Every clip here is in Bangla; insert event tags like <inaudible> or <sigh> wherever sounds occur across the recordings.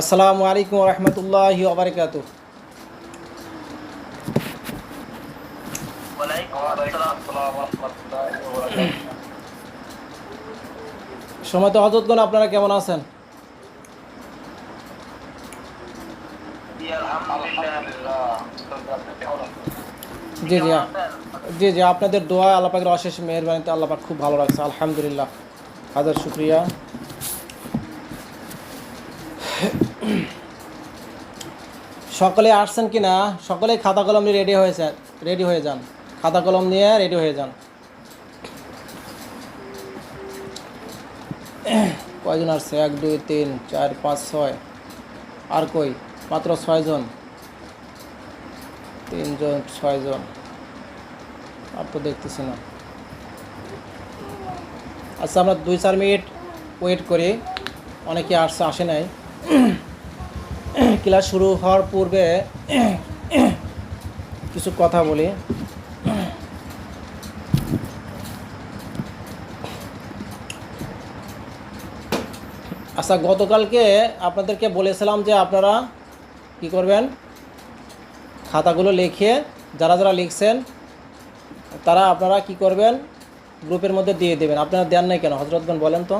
আসসালামু আলাইকুম রহমতুল্লাহ ওবরাকাতু বারাকাতুহু। সময় তো হজরতগণ আপনারা কেমন আছেন? জি জি জি জি আপনাদের দোয়া আল্লাহ পাকের অশেষ মেহরবানিতে আল্লাহ পাক খুব ভালো লাগছে আলহামদুলিল্লাহ। হাজার শুক্রিয়া। <clears throat> সকলে আসছেন কি না সকলেই খাতা কলম নিয়ে রেডি হয়েছে রেডি হয়ে যান। খাতা কলম নিয়ে রেডি হয়ে যান। <clears throat> কয়জন আসছে? এক, দুই, তিন, চার, পাঁচ, ছয়। আর কই? মাত্র ছয়জন তিনজন ছয়জন আর তো দেখতেছি না। আচ্ছা আমরা দুই, চার মিনিট ওয়েট করি। অনেকে আসছে, আসে নাই। <clears throat> ক্লাস শুরু হওয়ার পূর্বে কিছু কথা বলি। আচ্ছা গতকালকে আপনাদেরকে বলেছিলাম যে আপনারা কি করবেন? খাতাগুলো লিখে যারা যারা লিখছেন, তারা আপনারা কি করবেন? গ্রুপের মধ্যে দিয়ে দেবেন। আপনারা দেন নাই কেন? হজরতগণ বলেন তো।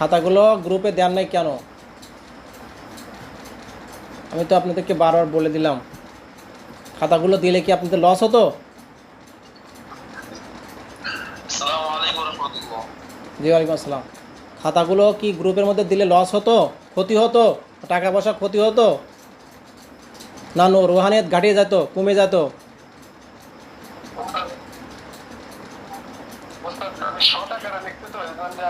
খাতাগুলো গ্রুপে দেন নাই কেন? আমি তো আপনাদেরকে বারবার বলে দিলাম। খাতাগুলো দিলে কি আপনাদের লস হতো? জি ওয়ালাইকুম আসসালাম। খাতাগুলো কি গ্রুপের মধ্যে দিলে লস হতো? ক্ষতি হতো? টাকা পয়সা ক্ষতি হতো? না নো রোহানিয়ত ঘাটিয়ে যেত কমে যেত ওস্তাদ আমি 100 টাকা লিখতে তো এই জন্য আপনি যত অনেক এই জন্য আপনি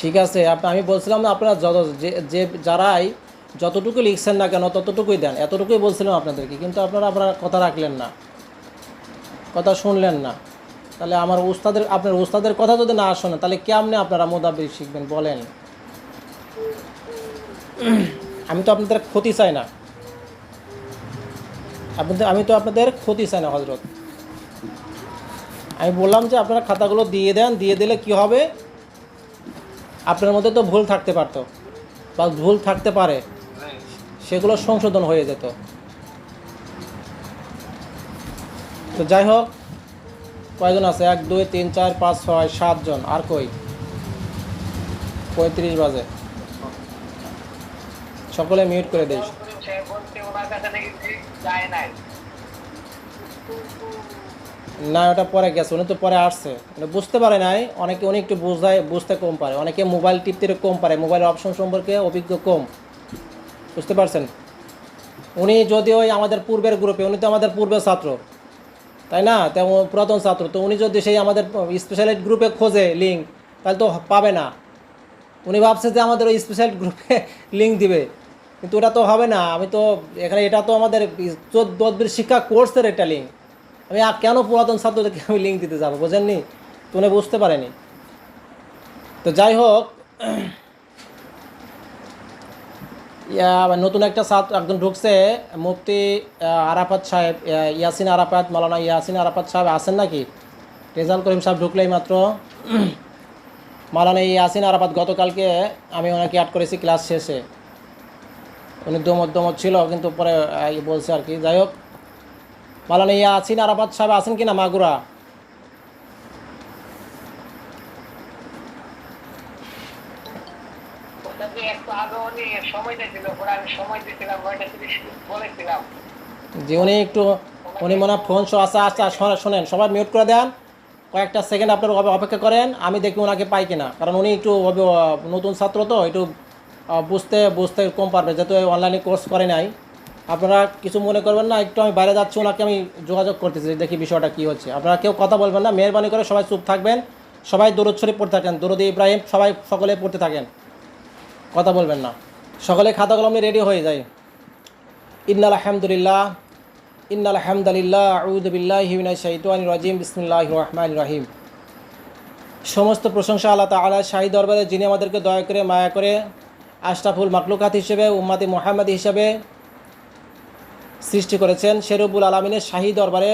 ঠিক আছে আমি বলছিলাম না আপনারা যত যে যারাই যতটুকু লিখছেন না কেন ততটুকুই দেন, এতটুকুই বলছিলাম আপনাদেরকে, কিন্তু আপনারা আপনার কথা রাখলেন না, কথা শুনলেন না। তাহলে আমার উস্তাদের, আপনার উস্তাদের কথা যদি না শোনেন, তাহলে কেমনে আপনারা মোদাবির শিখবেন, বলেন? আমি তো আপনাদের ক্ষতি চাই না। আপনাদের আমি তো আপনাদের ক্ষতি চাই না হজরত আমি বললাম যে আপনারা খাতাগুলো দিয়ে দেন, দিয়ে দিলে কি হবে? আপনার মধ্যে তো ভুল থাকতে পারতো। বা ভুল থাকতে পারে। সেগুলো সংশোধন হয়ে যেত। তো যাই হোক, কয়জন আছে? এক, দুই, তিন, চার, পাঁচ, ছয় সাতজন আর কই? পঁয়ত্রিশ বাজে। সকলে মিউট করে দিস না, ওটা পরে গেছে, উনি তো পরে আসছে। উনি বুঝতে পারে নাই, অনেকে উনি একটু বুঝায়, বুঝতে কম পারে। অনেকে মোবাইল টিপতে কম পারে মোবাইলের অপশন সম্পর্কে অভিজ্ঞ কম। বুঝতে পারছেন? উনি যদি ওই আমাদের পূর্বের গ্রুপে উনি তো আমাদের পূর্বের ছাত্র, তাই না? তেমন পুরাতন ছাত্র, তো উনি যদি সেই আমাদের স্পেশালিট গ্রুপে খোঁজে লিঙ্ক তাহলে তো পাবে না। উনি ভাবছে যে আমাদের ওই স্পেশাল গ্রুপে লিঙ্ক দিবে। কিন্তু ওটা তো হবে না। আমি তো, এখানে এটা তো আমাদের চোদ্দ শিক্ষা কোর্সের একটা লিঙ্ক আমি কেন পুরাতন ছাত্রদেরকে আমি লিঙ্ক দিতে যাব, বোঝেননি? তো উনি বুঝতে পারেনি। তো যাই হোক নতুন একটা ছাত্র একজন ঢুকছে, মুফতি আরাফাত সাহেব ইয়াসিন আরাফাত মালানা ইয়াসিন আরাফাত সাহেব আছেন নাকি? রেজাল করিম সাহেব ঢুকলেই মাত্র। মালানা ইয়াসিন আরাফাত, গতকালকে আমি ওনাকে অ্যাড করেছি ক্লাস শেষে। উনি দমত দমত ছিল, কিন্তু পরে বলছে আর কি। যাই হোক মালানা ইয়াসিন আরাফাত সাহেব আছেন কি না মাগুরা যে উনি একটু উনি মনে হয় ফোন শো আসা আসা শোনেন সবাই মিউট করে দেন। কয়েকটা সেকেন্ড আপনার অপেক্ষা করেন আমি দেখি ওনাকে পাই কিনা। কারণ উনি একটু নতুন ছাত্র তো একটু বুঝতে বুঝতে কম পারবে যেহেতু অনলাইনে কোর্স করে নাই। আপনারা কিছু মনে করবেন না, একটু আমি বাইরে যাচ্ছি, ওনাকে আমি যোগাযোগ করতেছি, দেখি বিষয়টা কী হচ্ছে। আপনারা কেউ কথা বলবেন না, মেহরবানি করে সবাই চুপ থাকবেন, সবাই দূরত শরীফ পড়তে থাকেন, দরদি ইব্রাহিম, সবাই সকলে পড়তে থাকেন, কথা বলবেন না। সকলে খাতা কলম রেডি হয়ে যায়। ইন্নাল আলহামদুলিল্লাহ ইন্নাল আলহামদুলিল্লাহ আউদুবিল্লাহি মিনাশ শাইতানির রাজিম, বিসমিল্লাহির রহমানির রহিম। সমস্ত প্রশংসা আল্লাহ তাআলা শাহী দরবারে, যিনি আমাদেরকে দয়া করে, মায়া করে, আশরাফুল মাকলুকাত হিসেবে, উম্মাতি মোহাম্মদ হিসেবে সৃষ্টি করেছেন শেরুবুল আলমিনের শাহী দরবারে।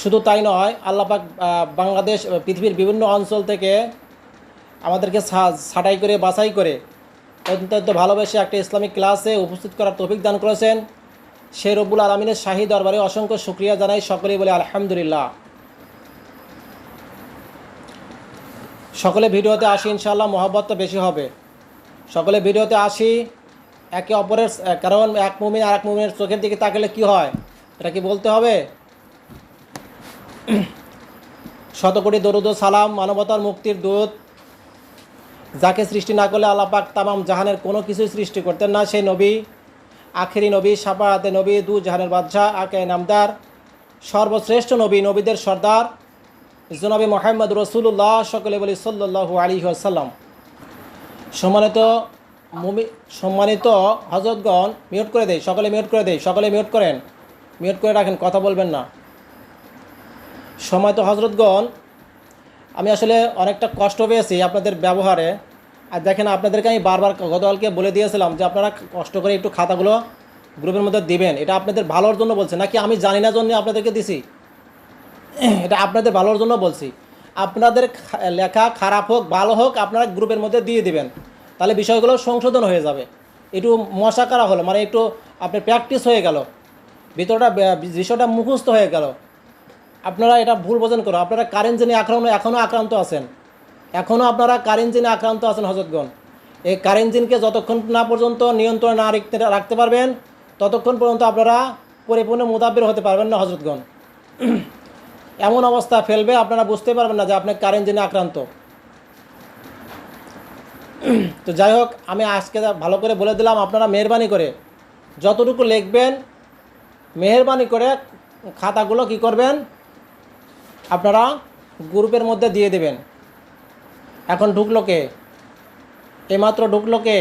শুধু তাই নয়, আল্লাপাক বাংলাদেশ পৃথিবীর বিভিন্ন অঞ্চল থেকে আমাদেরকে ছাঁটাই করে, বাছাই করে অত্যন্ত ভালোবেসে একটা ইসলামিক ক্লাসে উপস্থিত করার তৌফিক দান করেছেন। সেই রব্বুল আলমিনের শাহী দরবারে অসংখ্য শুক্রিয়া জানাই, সকলেই বলে আলহামদুলিল্লাহ। সকলে ভিডিওতে আসি ইনশাল্লাহ মহব্বতটা বেশি হবে। সকলে ভিডিওতে আসি একে অপরের কারণ এক মুমিন আর এক মুমিনের চোখের দিকে তাকালে কি হয়? এটা কি বলতে হবে? শত কোটি দরুদ সালাম, মানবতার মুক্তির দূত, যাকে সৃষ্টি না করলে আল্লাহ পাক তামাম জাহানের কোনো কিছুই সৃষ্টি করতেন না। সেই নবী, আখেরি নবী সাফাহাতে নবী, দু জাহানের বাদশাহ আকে নামদার, সর্বশ্রেষ্ঠ নবী, নবীদের সর্দার, জনাবি মোহাম্মদ রসুল্লাহ সকলে বলি সাল্লাহ আলী আসাল্লাম সম্মানিত মুমি সম্মানিত হজরতগণ মিউট করে দেয় সকলে মিউট করে দেয় সকলে মিউট করেন। মিউট করে রাখেন, কথা বলবেন না। সম্মানিত হজরতগণ, আমি আসলে অনেকটা কষ্ট পেয়েছি আপনাদের ব্যবহারে। আর দেখেন, আপনাদেরকে আমি বারবার গতকালকে বলে দিয়েছিলাম যে আপনারা কষ্ট করে একটু খাতাগুলো গ্রুপের মধ্যে দিবেন। এটা আপনাদের ভালোর জন্য বলছে। নাকি আমি জানি না জন্য আপনাদেরকে দিছি? এটা আপনাদের ভালোর জন্য বলছি। আপনাদের লেখা খারাপ হোক, ভালো হোক, আপনারা গ্রুপের মধ্যে দিয়ে দিবেন। তাহলে বিষয়গুলো সংশোধন হয়ে যাবে। একটু মশা করা হলো মানে একটু আপনার প্র্যাকটিস হয়ে গেল। ভিতরটা বিষয়টা মুখস্থ হয়ে গেল। আপনারা এটা ভুল বোঝেন করো আপনারা কারেন্ট জেনে আক্রান্ত এখনও আক্রান্ত আছেন। এখনও আপনারা কারেন্ট জেনে আক্রান্ত আছেন, হজরতগণ। এই কারেন্ট জিনকে যতক্ষণ না পর্যন্ত নিয়ন্ত্রণ না রাখতে রাখতে পারবেন, ততক্ষণ পর্যন্ত আপনারা পরিপূর্ণ মোদাব্বির হতে পারবেন না, হজরতগণ। <clears throat> এমন অবস্থা ফেলবে, আপনারা বুঝতে পারবেন না যে আপনি কারেন্ট জেনে আক্রান্ত। <clears throat> তো যাই হোক, আমি আজকে ভালো করে বলে দিলাম, আপনারা মেহরবানি করে যতটুকু লিখবেন, মেহরবানি করে খাতাগুলো কি করবেন? আপনারা গ্রুপের মধ্যে দিয়ে দেবেন। এখন ঢুকলো কে? এইমাত্র ঢুকলো কে?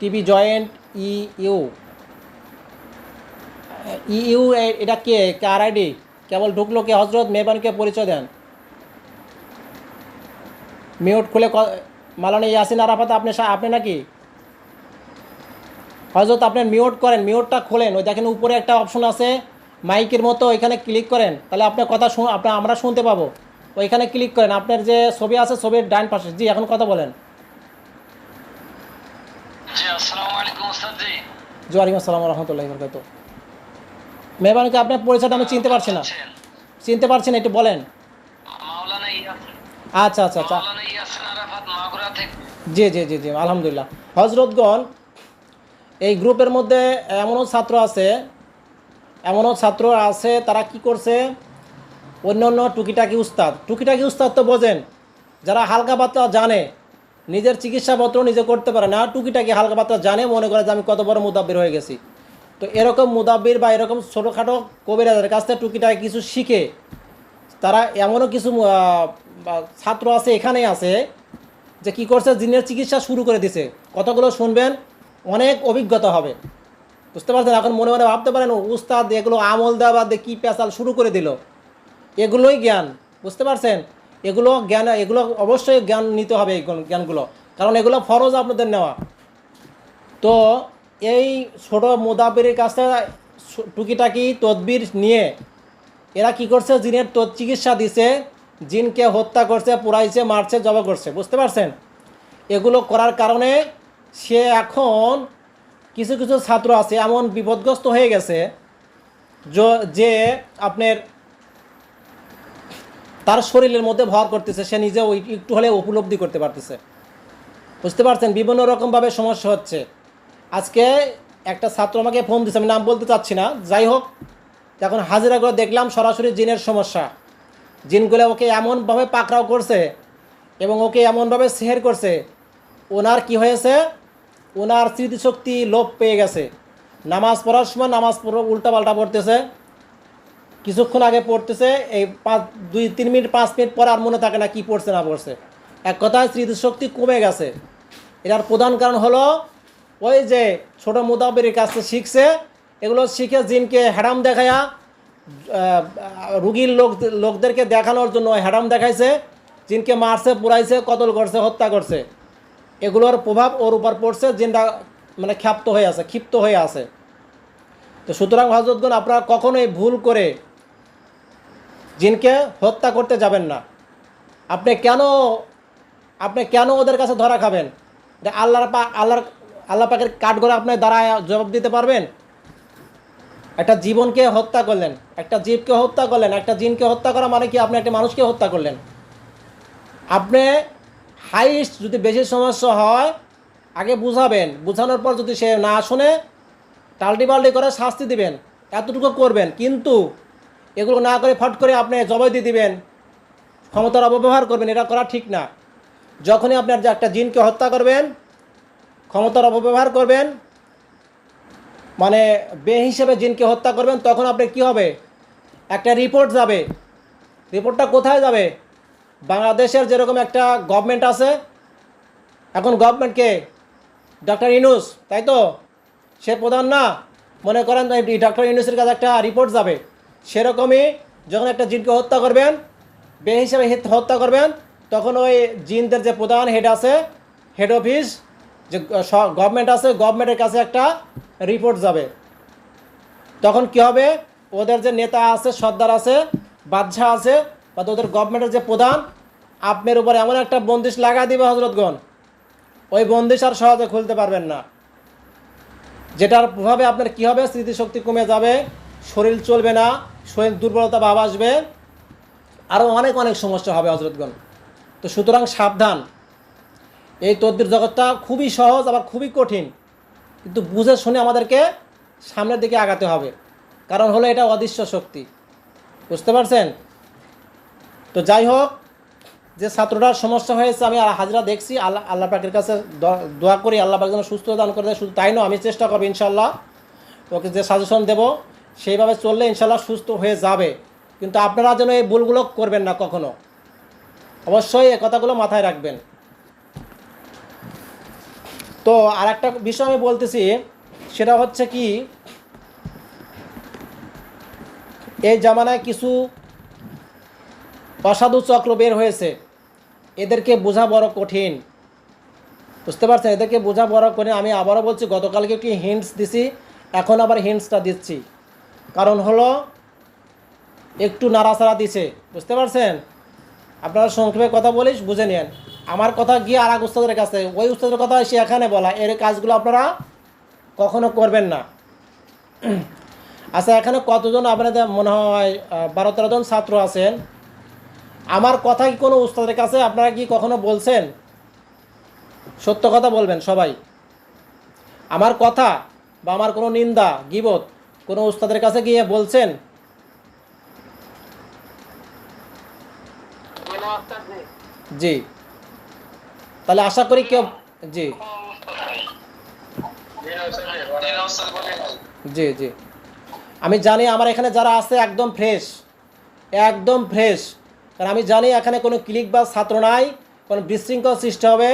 TV joint E U E U এটা কে? কার আইডি কেবল ঢুকলো কে? হজরত মেহরবানিকে পরিচয় দেন। মিউট খুলে মালানি ইয়াসিন আরাফাত আপনি আপনি নাকি? হজরত আপনি মিউট করেন মিউটটা খোলেন। ওই দেখেন উপরে একটা অপশন আছে মাইকের মতো ওইখানে ক্লিক করেন। তাহলে আপনার কথা শুন আপনার আমরা শুনতে পাবো। ওইখানে ক্লিক করেন। আপনার যে ছবি আছে ছবির ডান পাশে। জি এখন কথা বলেন। জি ওয়ালাইকুম আসসালাম রহমতুল্লাহ বরকাত আপনার পরিচয়টা আমি চিনতে পারছি না? চিনতে পারছি না একটু বলেন। আচ্ছা আচ্ছা আচ্ছা। জি জি জি জি, আলহামদুলিল্লাহ। হজরতগণ, এই গ্রুপের মধ্যে এমনও ছাত্র আছে, এমনও ছাত্র আছে, তারা কি করছে? অন্য অন্য টুকিটাকি উস্তাদ। টুকিটাকি উস্তাদ তো বোঝেন, যারা হালকা পাতলা জানে, নিজের চিকিৎসাপত্র নিজে করতে পারে না, টুকিটাকি হালকা পাতলা জানে, মনে করে যে আমি কত বড় মুদাব্বির হয়ে গেছি। তো এরকম মুদাব্বির বা এরকম ছোটোখাটো কবিরাজের কাছ থেকে টুকিটাকি কিছু শিখে, তারা এমনও কিছু ছাত্র আছে, এখানেই আছে যে কি করছে? জিনের চিকিৎসা শুরু করে দিছে। কতগুলো শুনবেন, অনেক অভিজ্ঞতা হবে। বুঝতে পারছেন? এখন মনে মনে ভাবতে পারেন, উস্তাদ, এগুলো আমল দেওয়া কী পেঁচাল শুরু করে দিল? এগুলোই জ্ঞান, বুঝতে পারছেন? এগুলো জ্ঞান, এগুলো অবশ্যই জ্ঞান নিতে হবে এই জ্ঞানগুলো। কারণ এগুলো ফরজ আপনাদের নেওয়া। তো এই ছোট মোদাবিরের কাছে টুকিটাকি তদবির নিয়ে এরা কি করছে? জিনের চিকিৎসা দিছে। জিনকে হত্যা করছে, পুরাইছে, মারছে, জবা করছে। বুঝতে পারছেন? এগুলো করার কারণে সে এখন কিছু কিছু ছাত্র আছে, এমন বিপদগ্রস্ত হয়ে গেছে যে আপনার তার শরীরের মধ্যে ভর করতেছে, সে নিজে ওই একটু হলে উপলব্ধি করতে পারতেছে। বুঝতে পারছেন? বিভিন্ন রকমভাবে সমস্যা হচ্ছে। আজকে একটা ছাত্র আমাকে ফোন দিচ্ছে আমি নাম বলতে চাচ্ছি না। যাই হোক, এখন হাজিরা করে দেখলাম সরাসরি জিনের সমস্যা। জিনগুলো ওকে এমনভাবে পাকড়াও করছে এবং ওকে এমনভাবে সেহের করছে, ওনার কি হয়েছে? ওনার স্মৃতিশক্তি লোপ পেয়ে গেছে। নামাজ পড়ার সময় নামাজ উল্টাপাল্টা পড়তেছে, কিছুক্ষণ আগে পড়তেছে, এই পাঁচ দুই তিন মিনিট, পাঁচ মিনিট পর আর মনে থাকে না কি পড়ছে, না পড়ছে। এক কথায় স্মৃতিশক্তি কমে গেছে। এটার প্রধান কারণ হলো, ওই যে ছোট মুদাবির কাছে শিখছে, এগুলো শিখে জিনকে হ্যাডাম দেখায়া রুগীর লোক লোকদেরকে দেখানোর জন্য হ্যাডাম দেখাইছে, জিনকে মারছে, পুরাইছে, কতল করছে, হত্যা করছে। এগুলোর প্রভাব ওর উপর পড়ছে জিনটা মানে ক্ষাপ্ত হয়ে আছে, ক্ষিপ্ত হয়ে আছে। তো সুতরাং হজরতগণ আপনারা কখনোই ভুল করে জিনকে হত্যা করতে যাবেন না। আপনি কেন আপনি কেন ওদের কাছে ধরা খাবেন? এটা আল্লাহর পা আল্লাহর আল্লাহ পাকের কাঠগড়ে আপনি দাঁড়ায় জবাব দিতে পারবেন? একটা জীবনকে হত্যা করলেন, একটা জীবকে হত্যা করলেন, একটা জিনকে হত্যা করা মানে কি আপনি একটা মানুষকে হত্যা করলেন? আপনি হাইস্ট যদি বেশি সমস্যা হয়, আগে বুঝাবেন, বুঝানোর পর যদি সে না শুনে, টাল্টি পাল্টি করে শাস্তি দিবেন, এতটুকু করবেন, কিন্তু এগুলো না করে ফট করে আপনি জবাই দিয়ে দিবেন, ক্ষমতার অপব্যবহার করবেন, এটা করা ঠিক না। যখনই আপনার যে একটা জিনকে হত্যা করবেন, ক্ষমতার অপব্যবহার করবেন মানে বে হিসেবে জিনকে হত্যা করবেন, তখন আপনি কি হবে? একটা রিপোর্ট যাবে। রিপোর্টটা কোথায় যাবে? বাংলাদেশের যেরকম একটা গভর্নমেন্ট আছে, এখন গভর্নমেন্টকে ডক্টর ইনুস, তাই তো? সে প্রধান না? মনে করেন ডক্টর ইনুসের কাছে একটা রিপোর্ট যাবে। সেরকমই যখন একটা জিনকে হত্যা করবেন, বে হিসেবে হিত- হত্যা করবেন, তখন ওই জিনদের যে প্রধান হেড আছে হেড অফিস যে গভর্নমেন্ট আছে গভর্নমেন্টের কাছে একটা রিপোর্ট যাবে। তখন কি হবে? ওদের যে নেতা আছে, সর্দার আছে, বাদশাহ আছে, বা ওদের গভর্নমেন্টের যে প্রধান, আপনার উপর এমন একটা বন্দিশ লাগা দিবে হজরতগণ। ওই বন্দিশ আর সহজে খুলতে পারবেন না। যেটার প্রভাবে আপনার কি হবে? স্মৃতিশক্তি কমে যাবে, শরীর চলবে না, শরীর দুর্বলতা ভাব আসবে আরও অনেক অনেক সমস্যা হবে হজরতগণ। তো সুতরাং সাবধান। এই তদ্বির জগৎটা খুবই সহজ, আবার খুবই কঠিন। কিন্তু বুঝে শুনে আমাদেরকে সামনের দিকে আগাতে হবে। কারণ হলো এটা অদৃশ্য শক্তি। বুঝতে পারছেন? তো যাই হোক, যে ছাত্রটার সমস্যা হয়েছে, আমি আর হাজরা দেখছি। আল্লাহ আল্লাহ পাকের কাছে দোয়া করি, আল্লাহ পাক যেন সুস্থ দান করে দেয়। শুধু তাই নয়, আমি চেষ্টা করব ইনশাল্লাহ ওকে যে সাজেশন দেব, সেইভাবে চললে ইনশাল্লাহ সুস্থ হয়ে যাবে। কিন্তু আপনারা যেন এই ভুলগুলো করবেন না কখনো। অবশ্যই এই কথাগুলো মাথায় রাখবেন। তো আর একটা বিষয় আমি বলতেছি, সেটা হচ্ছে কি, এই জামানায় কিছু অসাধু চক্র বের হয়েছে। এদেরকে বোঝা বড় কঠিন। বুঝতে পারছেন? এদেরকে বোঝা বড় কঠিন। আমি আবারও বলছি, গতকালকে একটি হিন্টস দিছি, এখন আবার হিন্টসটা দিচ্ছি। কারণ হলো, একটু নাড়াচাড়া দিছে। বুঝতে পারছেন? আপনারা সংক্ষেপে কথা বলিস বুঝে নেন আমার কথা গিয়ে আর এক উস্তাদের কাছে ওই উস্তাদের কথা সে এখানে বলা এর কাজগুলো আপনারা কখনো করবেন না। আচ্ছা এখানে কতজন আপনাদের মনে হয় বারো তেরো জন ছাত্র আছেন? আমার কথা কি কোনো উস্তাদের কাছে আপনারা কি কখনো বলছেন? সত্য কথা বলবেন সবাই। আমার কথা বা আমার কোনো নিন্দা গিবত কোনো উস্তাদের কাছে গিয়ে বলছেন? জি। তাহলে আশা করি কেউ জি। জি জি। আমি জানি আমার এখানে যারা আছে একদম ফ্রেশ একদম ফ্রেশ কারণ আমি জানি এখানে কোনো ক্লিক বা ছাত্র নাই, কোনো বিশৃঙ্খল সৃষ্টি হবে,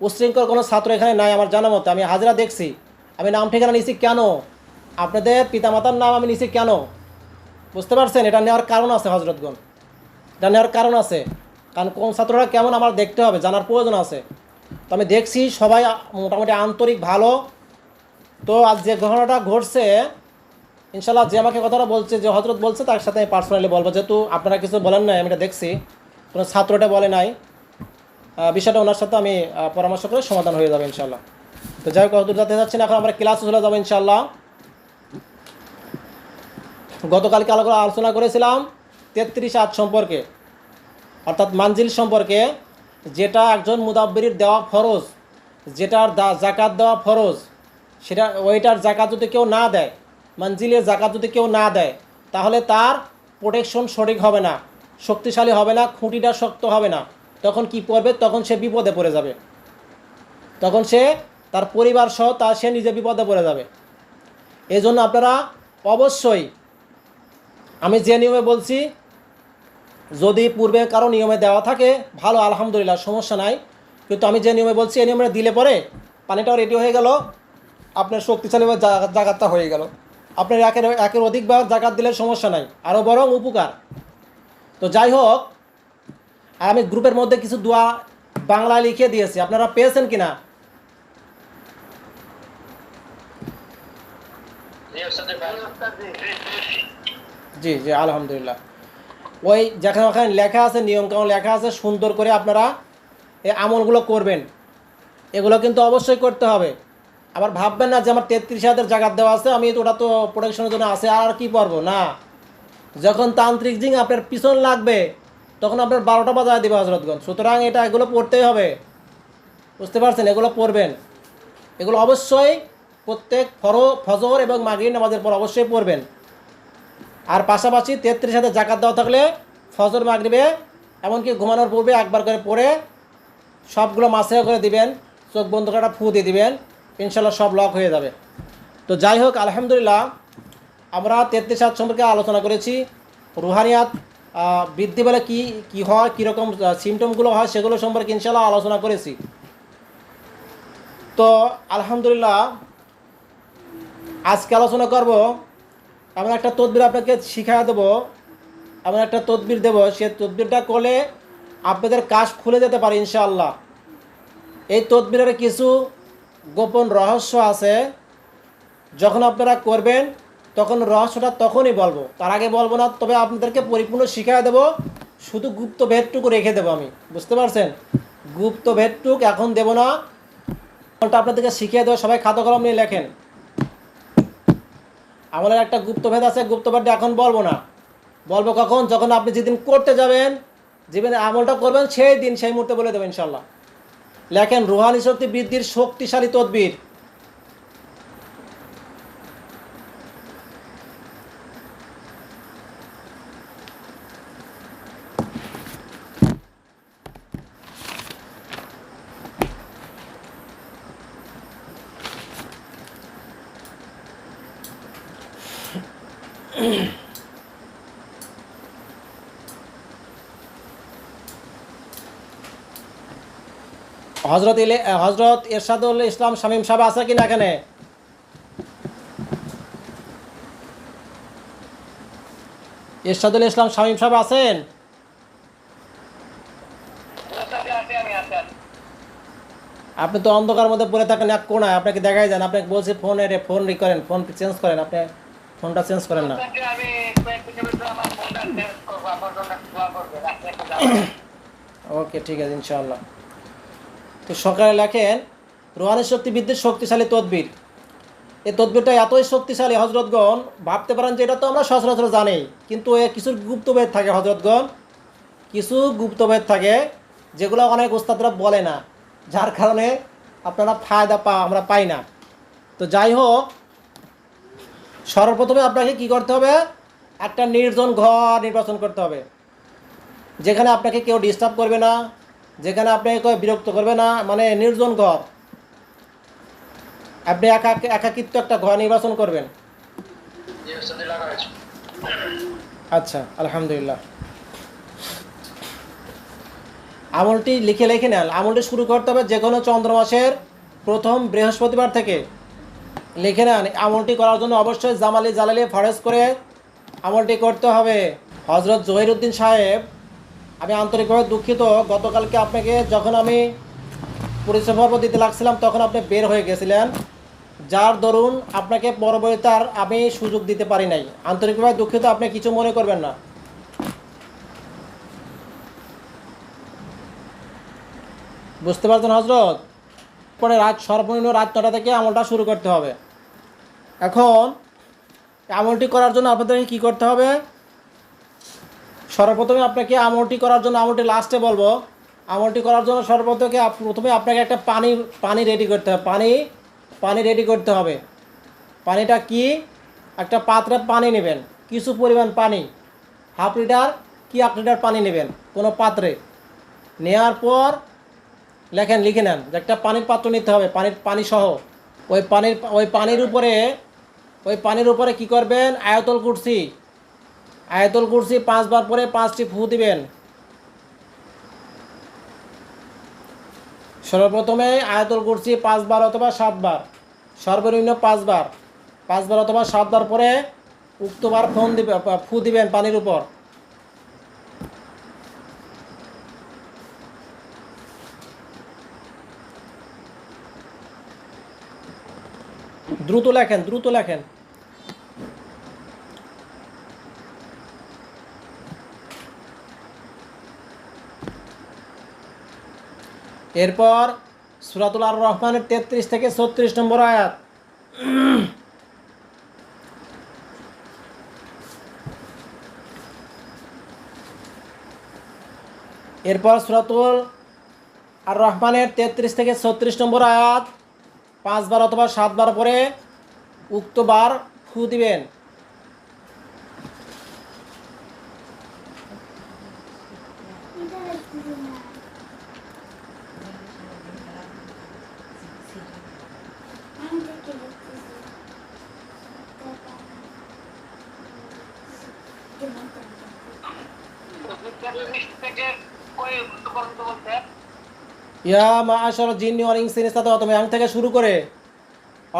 উশৃঙ্খল কোনো ছাত্র এখানে নাই আমার জানা মতো। আমি হাজিরা দেখছি। আমি নাম ঠিকানা নিছি কেন? আপনাদের পিতামাতার নাম আমি নিছি কেন? বুঝতে পারছেন? এটা নেওয়ার কারণ আছে হজরতগণ এটা নেওয়ার কারণ আছে। কারণ কোন ছাত্ররা কেমন আমার দেখতে হবে, জানার প্রয়োজন আছে। তো আমি দেখছি সবাই মোটামুটি আন্তরিক, ভালো। তো আজ যে ঘটনাটা ঘটছে ইনশাল্লাহ যে আমাকে কথাটা বলছে, যে হজরত বলছে, তার সাথে আমি পার্সোনালি বলব। যেহেতু আপনারা কিছু বলেন নাই, আমি এটা দেখছি। কোনো ছাত্রটা বলে নাই। বিষয়টা ওনার সাথে আমি পরামর্শ করে সমাধান হয়ে যাবে ইনশাল্লাহ তো যাই হোক হজরত যাতে যাচ্ছি না এখন আমরা ক্লাসে চলে যাব ইনশাল্লাহ গতকালকে আলো- আলোচনা করেছিলাম তেত্রিশ আট সম্পর্কে। অর্থাৎ মানজিল সম্পর্কে যেটা একজন মুদাব্বিরির দেওয়া ফরজ, যেটার জাকাত দেওয়া ফরজ, সেটা, ওইটার জাকাত যদি কেউ না দেয় মঞ্জিলের জাকাত যদি কেউ না দেয়, তাহলে তার প্রোটেকশন সঠিক হবে না, শক্তিশালী হবে না, খুঁটিটা শক্ত হবে না। তখন কি করবে তখন সে বিপদে পড়ে যাবে। তখন সে তার পরিবার সহ তার সে নিজে বিপদে পড়ে যাবে। এই জন্য আপনারা অবশ্যই, আমি যে নিয়মে বলছি যদি পূর্বে কারও নিয়মে দেওয়া থাকে ভালো আলহামদুলিল্লাহ সমস্যা নাই। কিন্তু আমি যে নিয়মে বলছি এই নিয়মে দিলে পরে পানিটাও রেডি হয়ে গেল আপনার শক্তিশালী বা জাগাতটা হয়ে গেল। আপনার একের একের অধিকবার জাগাত দিলে সমস্যা নাই আরও বরং উপকার। তো যাই হোক আমি গ্রুপের মধ্যে কিছু দোয়া বাংলায় লিখে দিয়েছি। আপনারা পেয়েছেন কি না জি, ওস্তাদ জি। জি জি আলহামদুলিল্লাহ। ওই যেখানে ওখানে লেখা আছে, নিয়মকানুন লেখা আছে, সুন্দর করে আপনারা এই আমলগুলো করবেন। এগুলো কিন্তু অবশ্যই করতে হবে। আবার ভাববেন না যে আমার তেত্রিশ হাজার জায়গা দেওয়া আছে, আমি তো ওটা তো প্রোটেকশনের জন্য আছে, আর কি পারব না। যখন তান্ত্রিক জিং আপনার পিছন লাগবে, তখন আপনার বারোটা বাজায় দেবে হজরতগঞ্জ সুতরাং এটা এগুলো পড়তেই হবে। বুঝতে পারছেন? এগুলো পড়বেন। এগুলো অবশ্যই প্রত্যেক ফর, ফজর এবং মাগরিব নামাজের পর অবশ্যই পড়বেন। আর পাশাপাশি তেত্রিশ হাজার জাকাত দেওয়া থাকলে ফজর মাগরিবে, এমনকি ঘুমানোর পূর্বে একবার করে পড়ে সবগুলো মাসে করে দিবেন, চোখ বন্ধ করে ফু দিয়ে দিবেন ইনশাল্লাহ সব লক হয়ে যাবে। তো যাই হোক, আলহামদুলিল্লাহ, আমরা তেত্রিশ হাত সম্পর্কে আলোচনা করেছি, রুহানিয়াত বৃদ্ধি বলে কি কি হয় কীরকম সিমটমগুলো হয়, সেগুলো সম্পর্কে ইনশাল্লাহ আলোচনা করেছি। তো আলহামদুলিল্লাহ, আজকে আলোচনা করব এমন একটা তদবির আপনাকে শিখা দেবো। এমন একটা তদবির দেবো। সে তদবিরটা করলে আপনাদের কাজ খুলে যেতে পারে ইনশাআল্লাহ। এই তদবিরের কিছু গোপন রহস্য আছে। যখন আপনারা করবেন, তখন রহস্যটা তখনই বলব। তার আগে বলব না, তবে আপনাদেরকে পরিপূর্ণ শিখিয়ে দেবো। শুধু গুপ্ত ভেদটুকু রেখে দেবো আমি। বুঝতে পারছেন? গুপ্ত ভেদটুক এখন দেবো না। আপনাদেরকে শিখিয়ে দেবো। সবাই খাতা কলম নিয়ে লেখেন। আমাদের একটা গুপ্তভেদ আছে, গুপ্তভেদটা এখন বলব না। বলব কখন? যখন আপনি যেদিন করতে যাবেন, যেদিন আমলটা করবেন, সেই দিন, সেই মুহূর্তে বলে দেবেন ইনশাল্লাহ লেখেন, রুহানি শক্তি বৃদ্ধির শক্তিশালী তদবির। হজরত ইলে হজরত এরশাদুল ইসলাম শামীম সাহেব আছে কিনা এখানে? এরশাদুল ইসলাম শামীম সাহেব আছেন? আপনি তো অন্ধকার মধ্যে পড়ে থাকেন এক কোনায়। আপনাকে দেখাই যান আপনাকে বলছি ফোন ফোনে ফোন ই করেন ফোন চেঞ্জ করেন। আপনি ফোনটা চেঞ্জ করেন না। <coughs> ওকে ঠিক আছে ইনশাআল্লাহ। তো সকালে লেখেন, রোহানের শক্তি বৃদ্ধির শক্তিশালী তদবির। এই তদবিরটা এতই শক্তিশালী, হজরতগণ, ভাবতে পারেন যে এটা তো আমরা সচরাচর জানি, কিন্তু এ কিছু গুপ্তভেদ থাকে হজরতগণ। কিছু গুপ্তভেদ থাকে যেগুলো অনেক উস্তাদরা বলে না, যার কারণে আপনারা ফায়দা পা আমরা পাই না। তো যাই হোক, সর্বপ্রথমে আপনাকে কি করতে হবে? একটা নির্জন ঘর নির্বাচন করতে হবে, যেখানে আপনাকে কেউ ডিস্টার্ব করবে না যেখানে আপনাকে কেউ বিরক্ত করবে না মানে নির্জন ঘর। আপনি একা একাকিত্ব একটা ঘর নির্বাচন করবেন। আচ্ছা আলহামদুলিল্লাহ। আমলটি লিখে লিখে নেন। আমলটি শুরু করতে হবে যে কোনো চন্দ্র মাসের প্রথম বৃহস্পতিবার থেকে। লিখে নেন। আমলটি করার জন্য অবশ্যই জামালি জালালি ফরেজ করে আমলটি করতে হবে। হজরত জহিরুদ্দিন সাহেব আমি আন্তরিকভাবে দুঃখিত। গতকালকে আপনাকে যখন আমি পরিচয় দিতে লাগছিলাম, তখন আপনি বের হয়ে গেছিলেন। যার দরুন আপনাকে পরবর্তীতে আর আমি সুযোগ দিতে পারি নাই। আন্তরিকভাবে দুঃখিত, আপনি কিছু মনে করবেন না। বুঝতে পারছেন হজরত পরে রাত, সর্বনিম্ন রাত নটা থেকে আমলটা শুরু করতে হবে। এখন, আমলটি করার জন্য আপনাদেরকে কী করতে হবে? সর্বপ্রথমে আপনাকে আমলটি করার জন্য আমলটি লাস্টে বলব আমলটি করার জন্য সর্বপ্রথমে প্রথমে আপনাকে একটা পানি পানি রেডি করতে হবে। পানি পানি রেডি করতে হবে। পানিটা কি? একটা পাত্রে পানি নেবেন। কিছু পরিমাণ পানি, হাফ লিটার কি হাফ লিটার পানি নেবেন? কোনো পাত্রে। নেওয়ার পর লেখেন, লিখে নেন যে একটা পানির পাত্র নিতে হবে, পানির পানি সহ। ওই পানির ওই পানির উপরে, ওই পানির উপরে কি করবেন? আয়তল কুরসি আয়তল কুরসি পাঁচবার পরে পাঁচটি ফু দিবেন। সর্বপ্রথমে আয়তল কুরসি পাঁচবার অথবা সাতবার, সর্বনিম্ন পাঁচবার পাঁচবার অথবা সাতবার পরে উক্তবার ফোন দিবে, ফু দিবেন পানির উপর। দ্রুত লেখেন দ্রুত লেখেন। এরপর সুরাতুল আর রহমানের তেত্রিশ থেকে ছত্রিশ নম্বর আয়াত। এরপর সুরাতুল আর রহমানের তেত্রিশ থেকে ছত্রিশ নম্বর আয়াত, পাঁচবার অথবা সাতবার পরে উক্তবার ফু দিবেন। ইয়া মা আসর থেকে শুরু করে,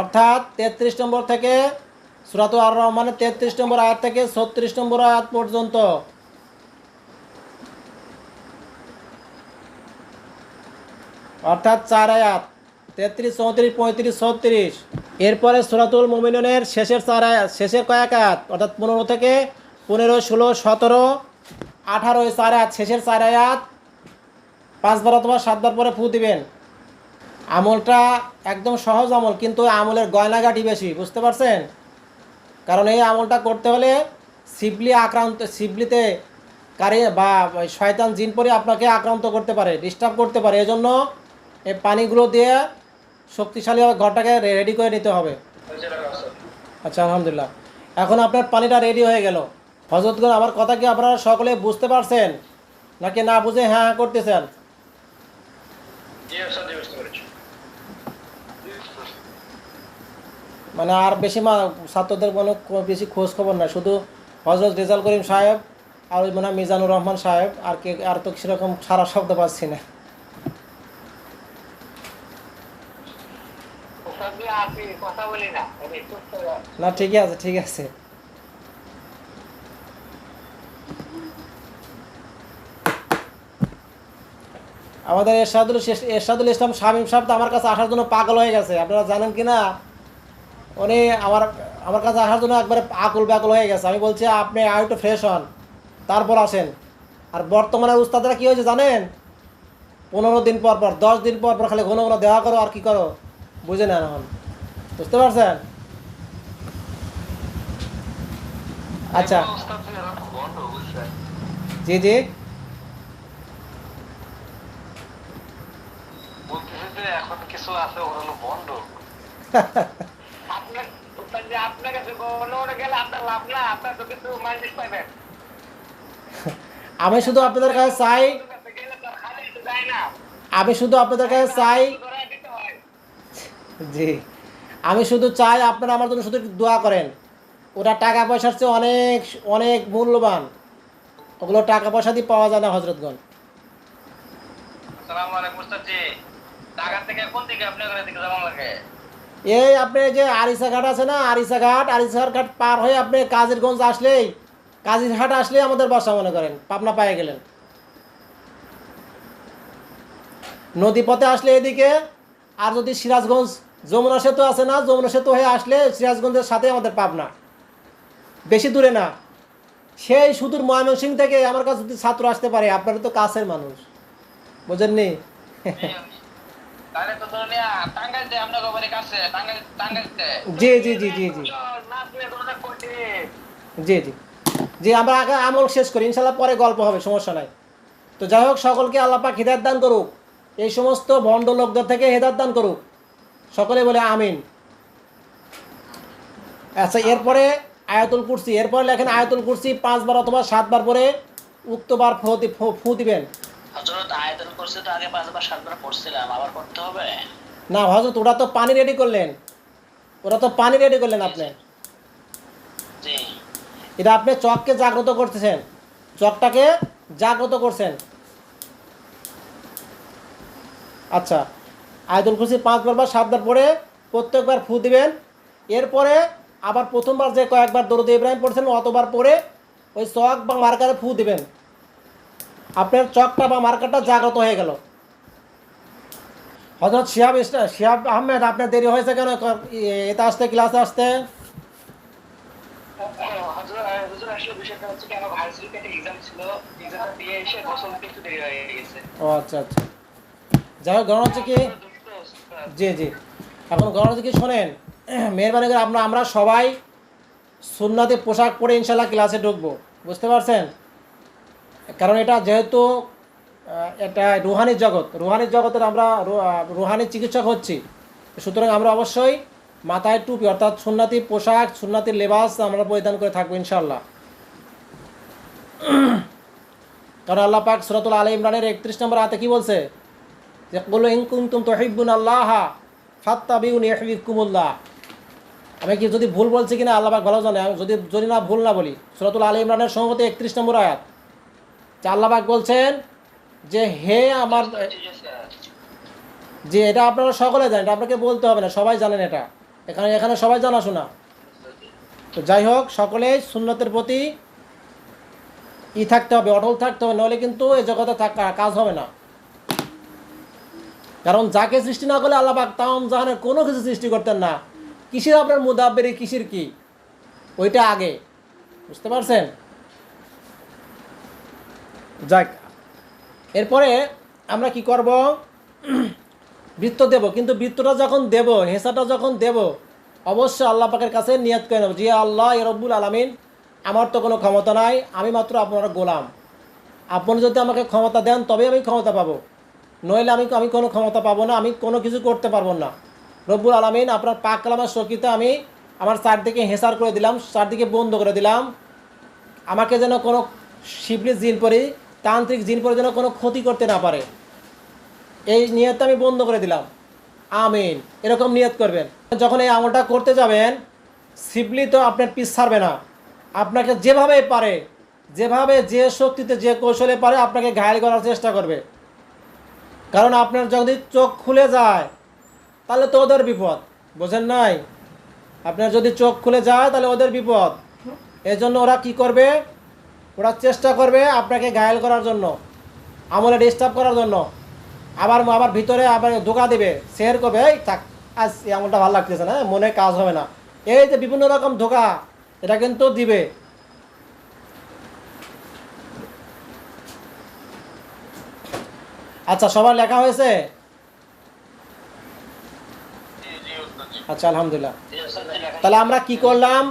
অর্থাৎ তেত্রিশ নম্বর থেকে সুরাত আর রহমানের তেত্রিশ নম্বর আয়াত থেকে ছত্রিশ নম্বর আয়াত পর্যন্ত। অর্থাৎ চার আয়াত, তেত্রিশ, চৌত্রিশ, পঁয়ত্রিশ, ছত্রিশ। এরপরে সুরাতুল মোমিনের শেষের চার আয়াত, শেষের কয়েক আয়াত? অর্থাৎ পনেরো থেকে পনেরো, ষোলো, সতেরো, আঠারো চার আয়াত, শেষের চার আয়াত পাঁচবার অথবা সাতবার পরে ফু দিবেন। আমলটা একদম সহজ আমল, কিন্তু আমলের গয়নাগাটি বেশি, বুঝতে পারছেন? কারণ এই আমলটা করতে হলে শিবলি আক্রান্ত, শিবলিতে কারি বা শয়তান জিন পরে আপনাকে আক্রান্ত করতে পারে ডিস্টার্ব করতে পারে। এজন্য এই পানিগুলো দিয়ে শক্তিশালীভাবে ঘরটাকে রেডি করে নিতে হবে। আচ্ছা আলহামদুলিল্লাহ। এখন আপনার পানিটা রেডি হয়ে গেল। হজরতগণ আমার কথা কি আপনারা সকলে বুঝতে পারছেন? নাকি না বুঝে হ্যাঁ হ্যাঁ করতেছেন জি স্যার বুঝতে পেরেছি মানে আর বেশি মা ছাত্রদের কোনো বেশি খোঁজ খবর নাই। শুধু হজরত রেজাল করিম সাহেব আর ওই মনে মিজানুর রহমান সাহেব আর কে আর তো সেরকম সারা শব্দ পাচ্ছি না। স্যার যে আপনি কথা বলি না। আমি না ঠিকই আছে ঠিক আছে। আমাদের এরশাদুল এরশাদুল ইসলাম শামীম সাহেব তো আমার কাছে আসার জন্য পাগল হয়ে গেছে। আপনারা জানেন কি না? উনি আমার আমার কাছে আসার জন্য একবারে আকুল ব্যাকুল হয়ে গেছে। আমি বলছি আপনি আর একটু ফ্রেশ হন। তারপর আসেন। আর বর্তমানে উস্তাদরা কী হয়েছে জানেন? পনেরো দিন পর পর দশ দিন পর পর খালি ঘন ঘন দেওয়া করো আর কি করো? বুঝে নেন এখন। বুঝতে পারছেন? আচ্ছা। জি জি বলতেছে যে এখন কিছু আছে ওগুলো বন্ধ <laughs> আপনার যে আপনার কাছে কোনো গেলে আপনার লাভ না আপনার তো কিছু মাইনাস পাইবেন। আমি শুধু আপনাদের কাছে চাই আমি শুধু আপনাদের কাছে চাই জি। আমি শুধু চাই আপনারা আমার জন্য শুধু দোয়া করেন। ওটা টাকা পয়সার চেয়ে অনেক অনেক মূল্যবান। ওগুলো টাকা পয়সা দিয়ে পাওয়া যায় না হজরতগঞ্জ আসসালামু আলাইকুম ঢাকা থেকে কোন দিকে? আপনার ঘরের দিকে যাওয়া লাগে এই আপনি যে আরিসা ঘাট আছে না আরিসা ঘাট আরিসা ঘাট পার হয়ে আপনি কাজিরগঞ্জ আসলেই কাজিরহাট আসলেই আমাদের বাসা মনে করেন পাবনা পায়ে গেলেন। নদী পথে আসলে এদিকে আর যদি সিরাজগঞ্জ যমুনা সেতু আছে না যমুনা সেতু হয়ে আসলে সিরাজগঞ্জের সাথে আমাদের পাবনা। বেশি দূরে না। সেই সুদূর ময়মনসিং থেকে আমার কাছে যদি ছাত্র আসতে পারে আপনারা তো কাছের মানুষ। বোঝেননি? আমল শেষ করি ইনশাল্লাহ পরে গল্প হবে, সমস্যা নাই। তো যাই হোক, সকলকে আল্লাহ পাক হৃদায়ত দান করুক। এই সমস্ত ভণ্ড লোকদের থেকে হেদায়ত দান করুক। সকলে বলে আমিন। আচ্ছা এরপরে আয়াতুল কুরসি, এরপরে লেখেন আয়াতুল কুরসি পাঁচবার অথবা সাতবার পরে উক্তবার ফু দিবেন। হজরত আয়তন করছে তো আগে পাঁচবার সাতবার পড়ছিলাম আবার করতে হবে? না হজরত ওরা তো পানি রেডি করলেন। ওরা তো পানি রেডি করলেন আপনি। জি। এটা আপনি চককে জাগ্রত করতেছেন। চকটাকে জাগ্রত করছেন। আচ্ছা আয়দুল খুশি পাঁচবার বা সাতবার পরে প্রত্যেকবার ফু দিবেন। এরপরে আবার প্রথমবার যে কয়েকবার দরুদ ইব্রাহিম পড়ছেন অতবার পরে ওই চক বা মার্কারে ফু দিবেন। আপনার চকটা বা মার্কারটা জাগ্রত হয়ে গেল। হজরত শিহাব ইসলা- শিহাব আহমেদ আপনার দেরি হয়েছে কেন? এতে আসতে ক্লাসে আসতে? ও আচ্ছা আচ্ছা। যাই হোক হচ্ছে কি জি জি। এখন ঘটনা হচ্ছে কি শোনেন মেহরবানি করে আমরা আমরা সবাই সুন্নাতে পোশাক পরে ইনশাল্লাহ ক্লাসে ঢুকবো। বুঝতে পারছেন? কারণ এটা যেহেতু এটা রুহানির জগৎ রুহানির জগতের আমরা রু- আহ, চিকিৎসক হচ্ছি। সুতরাং আমরা অবশ্যই মাথায় টুপি অর্থাৎ সুন্নাতি পোশাক সুন্নাতি লেবাস আমরা পরিধান করে থাকব ইনশাল্লাহ কারণ আল্লাহ পাক সুরাতুল আলী ইমরানের একত্রিশ নম্বর হাতে কি বলছে? যে বলো ইনকুম তুম তহিবুন আল্লাহ ফাত্তাবিউন ইহবিকুমুল্লাহ আমি কি যদি ভুল বলছি কিনা আল্লাহ পাক ভালো জানে। আমি যদি যদি না ভুল না বলি সুরাতুল আলী ইমরানের সম্ভবত একত্রিশ নম্বর আয়াত। যে আল্লাহ বলছেন যে হে আমার যে এটা আপনারা সকলে জানেন, এটা আপনাকে বলতে হবে না, সবাই জানেন এটা। এখানে এখানে সবাই জানা শোনা তো যাই হোক, সকলেই সুন্নতের প্রতি ই থাকতে হবে, অটল থাকতে হবে, নাহলে কিন্তু এই জগতে থাকা কাজ হবে না। কারণ যাকে সৃষ্টি না করলে আল্লাহ পাক তাম জাহানের কোনো কিছু সৃষ্টি করতেন না। কিসের আপনার মুদাব্বেরি, কিসের কি? ওইটা আগে। বুঝতে পারছেন? যাক। এরপরে আমরা কি করব? বৃত্ত দেব, কিন্তু বৃত্তটা যখন দেব হেসাটা যখন দেব, অবশ্যই আল্লাহ পাকের কাছে নিয়ত করে নেব যে, আল্লাহ রব্বুল আলমিন, আমার তো কোনো ক্ষমতা নাই, আমি মাত্র আপনার গোলাম। আপনি যদি আমাকে ক্ষমতা দেন তবে আমি ক্ষমতা পাবো। নইলে আমি আমি কোনো ক্ষমতা পাবো না, আমি কোনো কিছু করতে পারব না। রব্বুল আলমিন আপনার পাক কালামের শক্তিতে আমি আমার চারদিকে হেসার করে দিলাম, চারদিকে বন্ধ করে দিলাম। আমাকে যেন কোনো শিবলির জিন পরি তান্ত্রিক জিন পরে যেন কোনো ক্ষতি করতে না পারে। এই নিয়তটা আমি বন্ধ করে দিলাম। আমিন। এরকম নিয়ত করবেন। যখন এই আমলটা করতে যাবেন শিবলি তো আপনার পিস ছাড়বে না। আপনাকে যেভাবে পারে, যেভাবে যে শক্তিতে, যে কৌশলে পারে, আপনাকে ঘায়ল করার চেষ্টা করবে। কারণ আপনার যদি চোখ খুলে যায়, তাহলে তো ওদের বিপদ। বোঝেন নাই? আপনার যদি চোখ খুলে যায়, তাহলে ওদের বিপদ। এজন্য ওরা কি করবে? ওরা চেষ্টা করবে আপনাকে ঘায়ল করার জন্য, আমলে ডিস্টার্ব করার জন্য। আবার আবার ভিতরে আবার ধোকা দেবে শেয়ার করবে এই থাক, আজ এই আমলটা ভালো লাগতেছে না, মনে কাজ হবে না। এই যে বিভিন্ন রকম ধোকা, এটা কিন্তু দিবে। আচ্ছা সবার লেখা হয়েছে? আচ্ছা আলহামদুলিল্লাহ। তাহলে আমরা কি করলাম?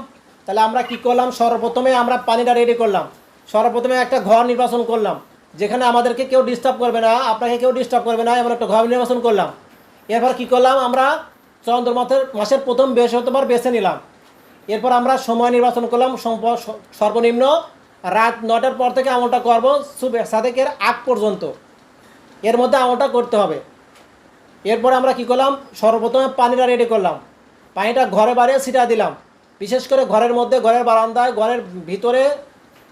তাহলে আমরা কি করলাম? সর্বপ্রথমে আমরা পানিটা রেডি করলাম। সর্বপ্রথমে একটা ঘর নির্বাচন করলাম, যেখানে আমাদেরকে কেউ ডিস্টার্ব করবে না, আপনাকে কেউ ডিস্টার্ব করবে না, এমন একটা ঘর নির্বাচন করলাম। এরপর কি করলাম আমরা? চন্দ্র মাসের প্রথম বৃহস্পতিবার বেছে নিলাম। এরপর আমরা সময় নির্বাচন করলাম সর্বনিম্ন রাত নটার পর থেকে আমলটা করব সুবে সাদেকের আগ পর্যন্ত। এর মধ্যে আমলটা করতে হবে। এরপর আমরা কি করলাম? সর্বপ্রথমে পানিটা রেডি করলাম। পানিটা ঘরে বাইরে ছিটা দিলাম। বিশেষ করে ঘরের মধ্যে, ঘরের বারান্দায়, ঘরের ভিতরে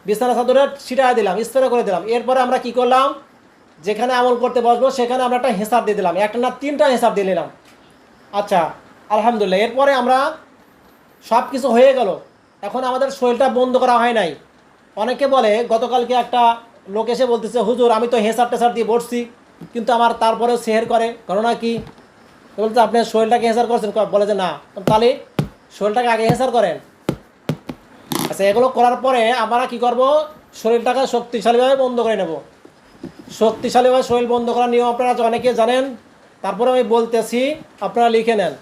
বিছানা চাদরে ছিটায় দিলাম, স্প্রে করে দিলাম। এরপরে আমরা কি করলাম? যেখানে আমল করতে বসবো, সেখানে আমরা একটা হিসাব দিয়ে দিলাম। একটা না তিনটা হিসাব দিয়ে নিলাম। আচ্ছা আলহামদুলিল্লাহ। এরপরে আমরা সব কিছু হয়ে গেল। এখন আমাদের শরীরটা বন্ধ করা হয় নাই। অনেকে বলে, গতকালকে একটা লোক এসে বলতেছে, হুজুর, আমি তো হেসার টেসার দিয়ে বসছি, কিন্তু আমার তারপরেও সেহের করে। ঘটনা কি? তো বলছে, আপনি শরীরটাকে হেসার করছেন? বলে যে, না। তাহলে শরীরটাকে আগে হেসার করেন। আচ্ছা এগুলো করার পরে আমরা কি করব? শরীরটাকে শক্তিশালীভাবে বন্ধ করে নেব। শক্তিশালীভাবে শরীর বন্ধ করার নিয়ম আপনারা অনেকে জানেন। তারপরে আমি বলতেছি, আপনারা লিখে নেন।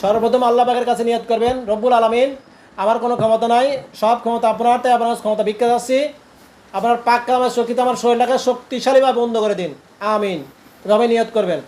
সর্বপ্রথম আল্লাহ পাকের কাছে নিয়ত করবেন, রব্বুল আলমিন, আমার কোনো ক্ষমতা নাই, সব ক্ষমতা আপনার, তাই আপনার ক্ষমতা ভিক্ষা যাচ্ছি আপনার পাক আমার শক্তিতে আমার শরীরটাকে শক্তিশালীভাবে বন্ধ করে দিন। আমিন। এভাবে নিয়ত করবেন।